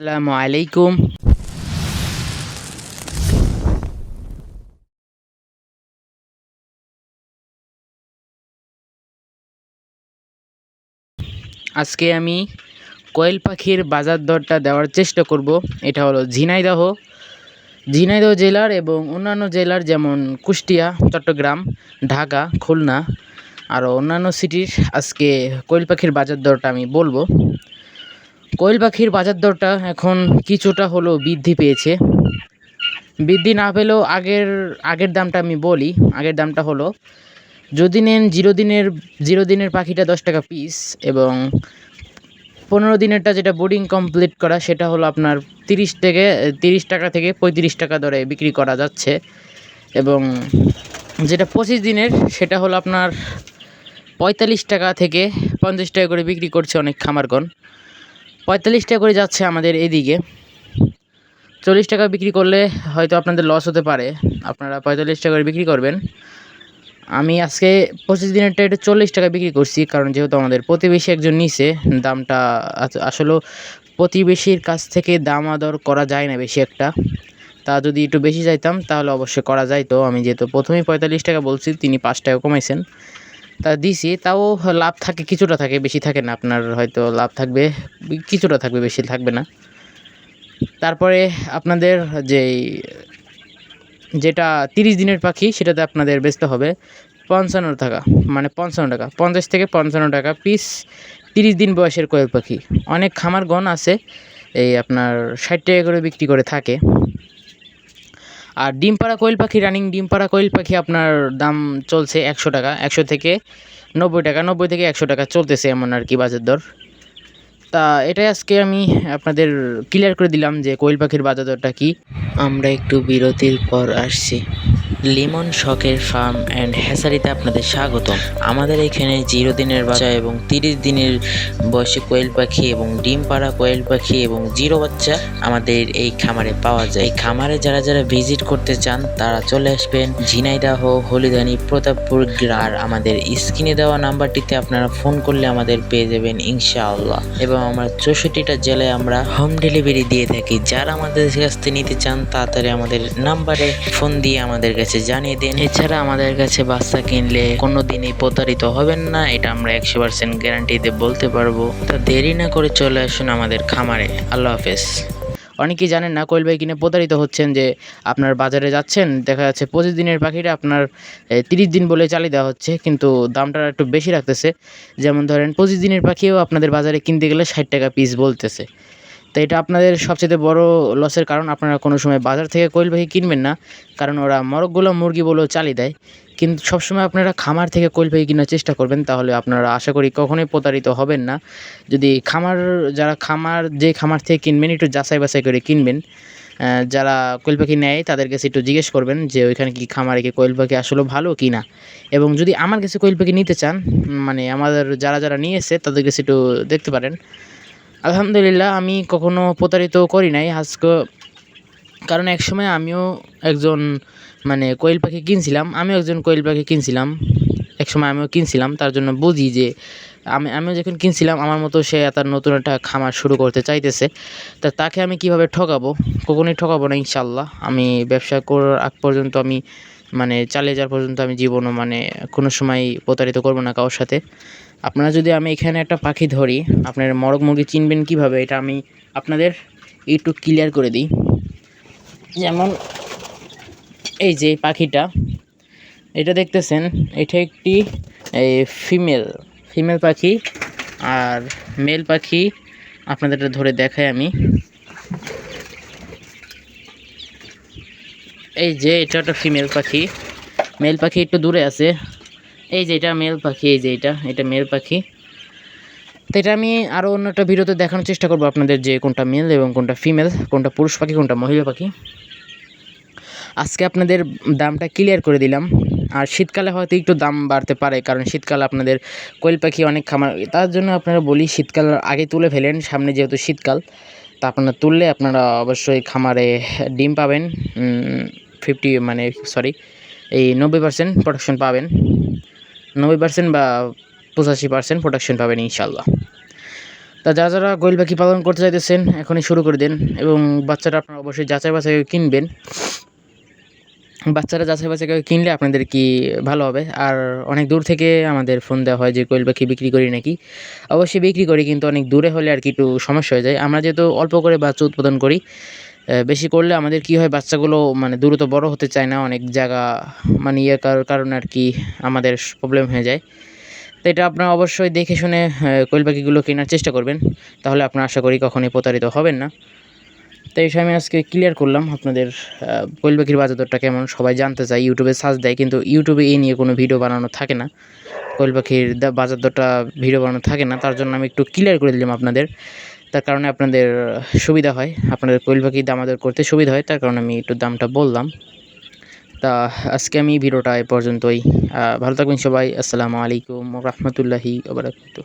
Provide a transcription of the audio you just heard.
আসসালামু আলাইকুম। আজকে আমি কোয়েল পাখির বাজার দরটা দেওয়ার চেষ্টা করব। এটা হলো ঝিনাইদহ। ঝিনাইদহ জেলার এবং অন্যান্য জেলার যেমন কুষ্টিয়া, চট্টগ্রাম, ঢাকা, খুলনা, আরও অন্যান্য সিটির আজকে কোয়েল পাখির বাজার দরটা আমি বলব। কোয়েল পাখির বাজার দরটা এখন কিছুটা হলেও বৃদ্ধি পেয়েছে। বৃদ্ধি না পেলেও আগের আগের দামটা আমি বলি, আগের দামটা হলো, যদি নেন জিরো দিনের জিরো দিনের পাখিটা দশ টাকা পিস এবং পনেরো দিনেরটা যেটা বোর্ডিং কমপ্লিট করা, সেটা হলো আপনার তিরিশ থেকে, তিরিশ টাকা থেকে পঁয়ত্রিশ টাকা দরে বিক্রি করা যাচ্ছে। এবং যেটা পঁচিশ দিনের, সেটা হলো আপনার পঁয়তাল্লিশ টাকা থেকে পঞ্চাশ টাকা করে বিক্রি করছে অনেক খামারগণ। পঁয়তাল্লিশ টাকা করে যাচ্ছে আমাদের এদিকে। চল্লিশ টাকা বিক্রি করলে হয়তো আপনাদের লস হতে পারে। আপনারা পঁয়তাল্লিশ টাকা করে বিক্রি করবেন। আমি আজকে পঁচিশ দিনেরটা এটা চল্লিশ টাকা বিক্রি করছি, কারণ যেহেতু আমাদের প্রতিবেশী একজন নিছে, দামটা আস- আসলে প্রতিবেশীর কাছ থেকে দাম আদর করা যায় না বেশি একটা। তা যদি একটু বেশি চাইতাম, তাহলে অবশ্যই করা যাইতো। আমি যেহেতু প্রথমেই পঁয়তাল্লিশ টাকা বলছি, তিনি পাঁচ টাকা কমাইছেন। তা দিছি, তাও লাভ থাকে, কিছুটা থাকে, বেশি থাকে না। আপনার হয়তো লাভ থাকবে, কিছুটা থাকবে, বেশি থাকবে না। তারপরে আপনাদের যেই, যেটা তিরিশ দিনের পাখি, সেটাতে আপনাদের বেচতে হবে পঞ্চান্ন টাকা। মানে পঞ্চান্ন টাকা, পঞ্চাশ থেকে পঞ্চান্ন টাকা পিস তিরিশ দিন বয়সের কোয়েল পাখি। অনেক খামারগণ আছে, এই আপনার ষাট টাকা করে বিক্রি করে থাকে। আর ডিম পাড়া কোয়েল পাখি রানিং ডিম পাড়া কোয়েল পাখি আপনার দাম চলছে একশো টাকা, একশো থেকে নব্বই টাকা, নব্বই থেকে একশো টাকা চলতেছে এমন আর কি বাজার দর। তা এটাই আজকে আমি আপনাদের ক্লিয়ার করে দিলাম যে কোয়েল পাখির বাজার দরটা কী। আমরা একটু বিরতির পর আসছি। লিমন শখের ফার্ম অ্যান্ড হ্যাসারিতে আপনাদের স্বাগতম। আমাদের এখানে জিরো দিনের বাচ্চা এবং তিরিশ দিনের বয়সে কোয়েল পাখি এবং ডিম পাড়া কোয়েল পাখি এবং জিরো বাচ্চা আমাদের এই খামারে পাওয়া যায়। এই খামারে যারা যারা ভিজিট করতে চান, তারা চলে আসবেন ঝিনাইদাহ, হলিদানি, প্রতাপপুর গ্রার আমাদের স্ক্রিনে দেওয়া নাম্বারটিতে আপনারা ফোন করলে আমাদের পেয়ে যাবেন ইনশাআল্লাহ। এবং আমরা চৌষট্টিটা জেলায় আমরা হোম ডেলিভারি দিয়ে থাকি। যারা আমাদের কাছ থেকে নিতে চান, তাড়াতাড়ি আমাদের নাম্বারে ফোন দিয়ে আমাদের কাছে জানিয়ে দিন। এছাড়া আমাদের কাছে বাচ্চা কিনলে কোনো দিনই প্রতারিত হবেন না, এটা আমরা একশো পার্সেন্ট গ্যারান্টিতে বলতে পারব। তা দেরি না করে চলে আসুন আমাদের খামারে। আল্লাহ হাফেজ। অনেকেই জানেন না, কোয়েল ভাই কিনে প্রতারিত হচ্ছেন যে আপনার বাজারে যাচ্ছেন, দেখা যাচ্ছে পঁচিশ দিনের পাখিটা আপনার তিরিশ দিন বলে চালিয়ে দেওয়া হচ্ছে, কিন্তু দামটা একটু বেশি রাখতেছে। যেমন ধরেন, পঁচিশ দিনের পাখিও আপনাদের বাজারে কিনতে গেলে ষাট টাকা পিস বলতেছে। এটা আপনাদের সবচেয়ে বড় লসের কারণ। আপনারা কোনো সময় বাজার থেকে কোয়েল পাখি কিনবেন না, কারণ ওরা মরকগুলো মুরগি বলেও চালিয়ে দেয়। কিন্তু সবসময় আপনারা খামার থেকে কোয়েল পাখি কেনার চেষ্টা করবেন, তাহলে আপনারা আশা করি কখনোই প্রতারিত হবেন না। যদি খামার, যারা খামার, যে খামার থেকে কিনবেন, একটু যাচাই বাছাই করে কিনবেন যারা কোয়েল পাখি নেয়, তাদের কাছে একটু জিজ্ঞেস করবেন যে ওইখানে কি খামারে কি কোয়েল পাখি আসলে ভালো কি না? এবং যদি আমার কাছে কোয়েল পাখি নিতে চান মানে আমাদের যারা যারা নিয়েছে তাদের কাছে একটু দেখতে পারেন। আলহামদুলিল্লাহ, আমি কখনো প্রতারিত করি নাই। আজকে, কারণ একসময় আমিও একজন মানে কোয়েল পাখি কিনছিলাম। আমিও একজন কোয়েল পাখি কিনছিলাম। একসময় আমিও কিনছিলাম, তার জন্য বুঝি যে, আমি, আমিও যখন কিনছিলাম, আমার মতো সে তার নতুন একটা খামার শুরু করতে চাইতেছে। তা তাকে আমি কীভাবে ঠকাবো? কখনোই ঠকাবো না ইনশাল্লাহ আমি ব্যবসা করার আগ পর্যন্ত আমি মানে চালিয়ে যাওয়ার পর্যন্ত আমি জীবনও মানে কোনো সময় প্রতারিত করব না কারোর সাথে। আপনারা যদি আমি এখানে একটা পাখি ধরি, আপনার মরগ মুরগি চিনবেন কীভাবে? এটা আমি আপনাদের একটু ক্লিয়ার করে দিই। যেমন এই যে পাখিটা, এটা দেখতেছেন, এটা একটি ফিমেল ফিমেল পাখি। আর মেল পাখি, আপনাদেরটা ধরে দেখাই আমি। এই যে এটা একটা ফিমেল পাখি। মেল পাখি একটু দূরে আছে। এই যে এটা মেল পাখি, এই যে এটা এটা মেল পাখি। তো এটা আমি আরও অন্য একটা ভিডিওতে দেখানোর চেষ্টা করব আপনাদের যে কোনটা মেল এবং কোনটা ফিমেল কোনটা পুরুষ পাখি, কোনটা মহিলা পাখি। আজকে আপনাদের দামটা ক্লিয়ার করে দিলাম। আর শীতকালে হয়তো একটু দাম বাড়তে পারে, কারণ শীতকালে আপনাদের কোয়েল পাখি অনেক খামার তার জন্য আপনারা বলি শীতকাল আগে তুলে ফেলেন, সামনে যেহেতু শীতকাল, তা আপনারা তুললে আপনারা অবশ্যই খামারে ডিম পাবেন। ফিফটি মানে সরি এই নব্বই পার্সেন্ট প্রোডাকশন পাবেন। নব্বই পার্সেন্ট বা পঁচাশি পার্সেন্ট প্রোটেকশন পাবেন ইনশাল্লাহ তা যারা যারা কোয়েল পাখি পালন করতে চাইতেছেন, এখনই শুরু করে দিন এবং বাচ্চাটা আপনারা অবশ্যই যাচাই বাছাই কিনবেন। বাচ্চারা যাচাই বাছাই কিনলে আপনাদের কি ভালো হবে? আর অনেক দূর থেকে আমাদের ফোন দেওয়া হয় যে কোয়েল পাখি বিক্রি করি নাকি? অবশ্যই বিক্রি করি, কিন্তু অনেক দূরে হলে আর কি একটু সমস্যা হয়ে যায়। আমরা যেহেতু অল্প করে বাচ্চা উৎপাদন করি বেশি করলে আমাদের কি হয়, বাচ্চাগুলো মানে দ্রুত বড় হতে চায় না, অনেক জায়গা মানে ইয়ে কার- কারণে আর কি আমাদের প্রবলেম হয়ে যায়। তো এটা আপনারা অবশ্যই দেখে শুনে কোয়েল পাখিগুলো কেনার চেষ্টা করবেন। তাহলে আপনারা আশা করি কখনোই প্রতারিত হবেন না। তো এই আমি আজকে ক্লিয়ার করলাম আপনাদের কোয়েল পাখির বাজার দরটা কেমন, সবাই জানতে চায়, ইউটিউবে সার্চ দেয়, কিন্তু ইউটিউবে এই নিয়ে কোনো ভিডিও বানানো থাকে না। কোয়েল পাখির দা- বাজার দরটা ভিডিও বানানো থাকে না, তার জন্য আমি একটু ক্লিয়ার করে দিলাম আপনাদের। তার কারণে আপনাদের সুবিধা হয়। আপনাদের কোয়েল পাখি দাম আদর করতে সুবিধা হয়, তার কারণে আমি একটু দামটা বললাম। তা, আজকে আমি ভিডিওটা এ পর্যন্তই। ভালো থাকবেন সবাই। আসসালামু আলাইকুম রহমতুল্লাহি ওবরাকাতুহ